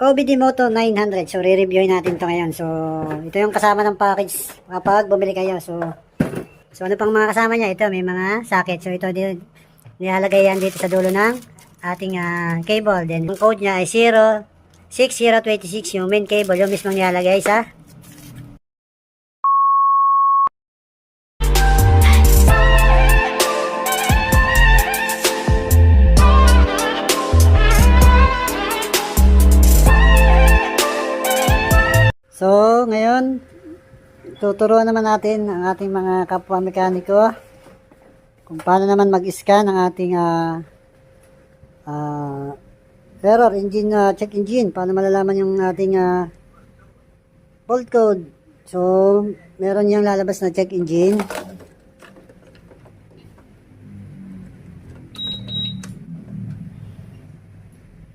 OBD Moto 900. So, re-reviewin natin to ngayon. So, ito yung kasama ng package kapag bumili kayo. So, so ano pang mga kasama niya? Ito, may mga socket. So, ito din, nilalagay yan dito sa dulo ng ating ah, cable. Then, yung code niya ay 06026 yung main cable. Yung mismo nilalagay sa So, ngayon, tuturuan naman natin ang ating mga kapwa mekaniko kung paano naman mag-scan ang ating ah, ah, error engine ah, check engine. Paano malalaman yung ating ah, fault code. So, meron yung lalabas na check engine.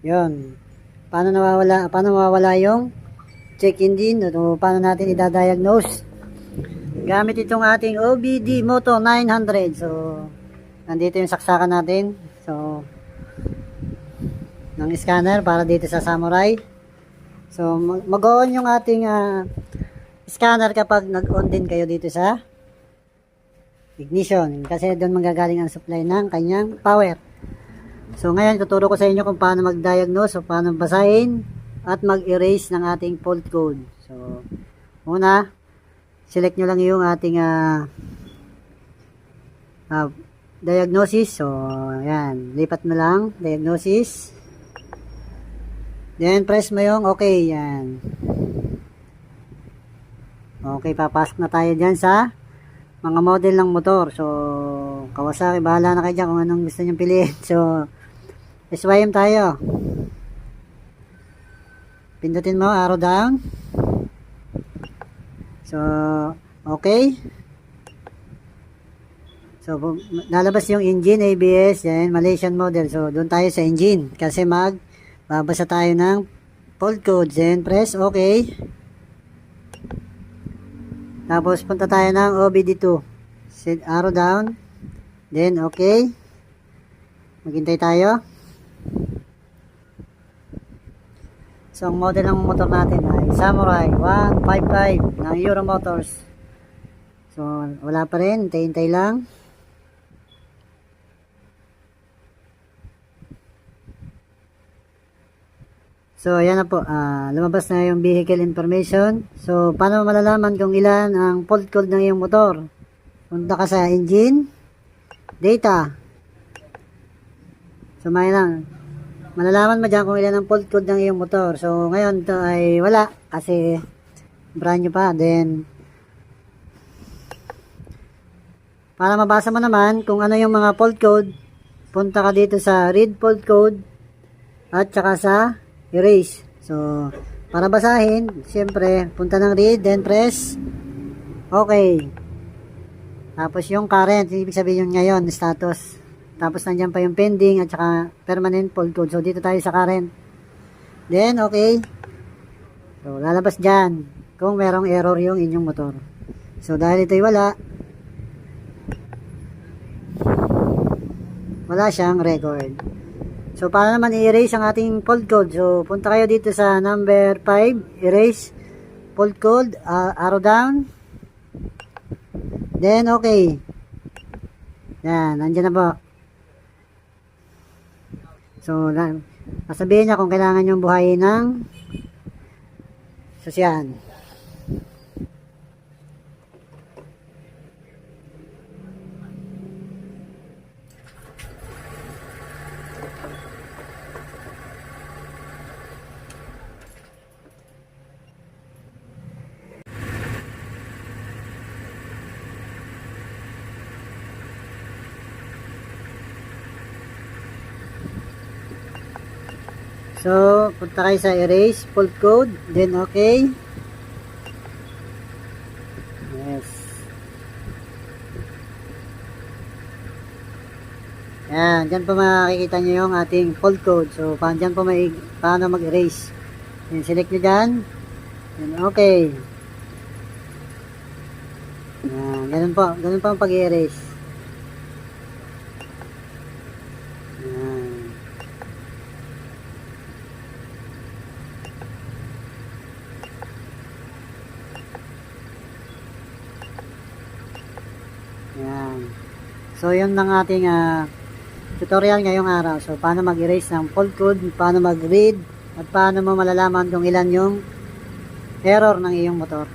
Yun. Paano nawawala, paano mawawala yung check engine o paano natin idadiagnose gamit itong ating OBD Moto 900 so nandito yung saksakan natin. So ng scanner para dito sa Samurai. So mag- mag-on yung ating ah, scanner kapag nag-on din kayo dito sa ignition. Kasi doon manggagaling ang supply ng kanyang power. So ngayon tuturo ko sa inyo kung paano mag-diagnose o paano basahin at mag-erase ng ating fault code. So, una, select nyo lang yung ating ah, ah, diagnosis. So, ayan, lipat mo lang, diagnosis. Then, press mo yung okay, yan. Okay, papasok na tayo dyan sa mga model ng motor. So, Kawasaki, bahala na kayo dyan kung anong gusto nyo piliin. So, SYM tayo. Pindutin mo, arrow down. So, okay. So, lalabas yung engine, ABS, yan, Malaysian model. So, doon tayo sa engine. Kasi mag, babasa tayo ng fault code. Then, press okay. Tapos, punta tayo ng OBD2. Set arrow down. Then, okay. Maghintay tayo. So, ang model ng motor natin ay Samurai 155 ng Euro Motors. So, wala pa rin. Hintay-hintay lang. So, ayan na po. ah, lumabas na yung vehicle information. So, paano malalaman kung ilan ang fault code ng iyong motor? Punta ka sa engine, data. So, may lang. Malalaman mo dyan kung ilan ang fault code ng iyong motor. So, ngayon to ay wala kasi brand new pa. Then, para mabasa mo naman kung ano yung mga fault code, punta ka dito sa read fault code at saka sa erase. So, para basahin, siyempre, punta ng read, then press okay. Tapos yung current, ibig sabihin yung ngayon, status. Tapos nandiyan pa yung pending at saka permanent fault code. So, dito tayo sa current. Then, okay. So, lalabas dyan kung merong error yung inyong motor. So, dahil ito'y wala, wala siyang record. So, para naman i-erase ang ating fault code. So, punta kayo dito sa number 5, erase fault code, uh, arrow down. Then, okay. Yan, nandiyan na po. So, na, sasabihin niya kung kailangan yung buhayin ng sasyan. So, punta kayo sa erase, fault code, then okay. Yes. Yan, dyan po makikita nyo yung ating fault code. So, pa, dyan po may, paano mag-erase. Yan, select nyo dyan. Yan, okay. Yan, ganun po, ganun po ang pag-erase. Yan. So, yun ang ating uh, tutorial ngayong araw. So, paano mag-erase ng fault code, paano mag-read, at paano mo malalaman kung ilan yung error ng iyong motor.